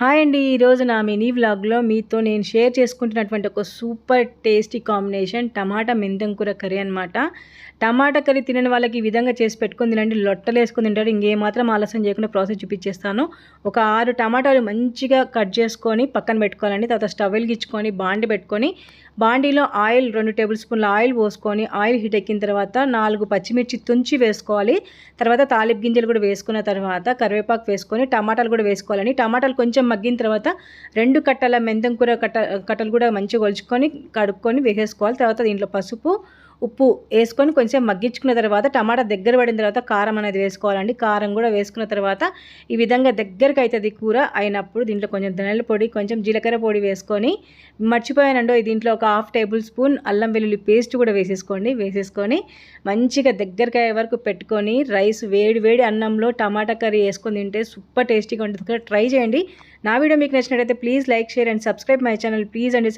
Hi అండి ఈరోజు నా మినీ వ్లాగ్లో మీతో నేను షేర్ చేసుకుంటున్నటువంటి ఒక సూపర్ టేస్టీ కాంబినేషన్ టమాటా మెంతం కూర కర్రీ అనమాట టమాటా కర్రీ తినని వాళ్ళకి ఈ విధంగా చేసి పెట్టుకుని తినండి లొట్టలు వేసుకుని తింటారు. ఇంకేమాత్రం ఆలస్యం చేయకుండా ప్రాసెస్ చూపించేస్తాను. ఒక ఆరు టమాటాలు మంచిగా కట్ చేసుకొని పక్కన పెట్టుకోవాలండి. తర్వాత స్టవ్ వెలిగించుకొని బాండి పెట్టుకొని బాండీలో ఆయిల్ రెండు టేబుల్ స్పూన్ల ఆయిల్ పోసుకొని ఆయిల్ హీట్ ఎక్కిన తర్వాత నాలుగు పచ్చిమిర్చి తుంచి వేసుకోవాలి. తర్వాత తాలిపు గింజలు కూడా వేసుకున్న తర్వాత కరివేపాకు వేసుకొని టమాటాలు కూడా వేసుకోవాలని టమాటాలు కొంచెం మగ్గిన తర్వాత రెండు కట్టల మెంతం కూర కట్ట కట్టలు కూడా మంచిగా కొలుచుకొని కడుక్కొని వేసేసుకోవాలి. తర్వాత దీంట్లో పసుపు ఉప్పు వేసుకొని కొంచెం మగ్గించుకున్న తర్వాత టమాటా దగ్గర పడిన తర్వాత కారం అనేది వేసుకోవాలండి. కారం కూడా వేసుకున్న తర్వాత ఈ విధంగా దగ్గరకు అవుతుంది కూర అయినప్పుడు దీంట్లో కొంచెం ధనియాల పొడి కొంచెం జీలకర్ర పొడి వేసుకొని మర్చిపోయానండో దీంట్లో ఒక హాఫ్ టేబుల్ స్పూన్ అల్లం వెల్లుల్లి పేస్ట్ కూడా వేసేసుకోండి. వేసేసుకొని మంచిగా దగ్గరికి అయ్యే వరకు పెట్టుకొని రైస్ వేడి వేడి అన్నంలో టమాటా కర్రీ వేసుకొని తింటే సూపర్ టేస్టీగా ఉంటుంది. ట్రై చేయండి. నా వీడియో మీకు నచ్చినట్టయితే please like share and subscribe my channel. Please అండి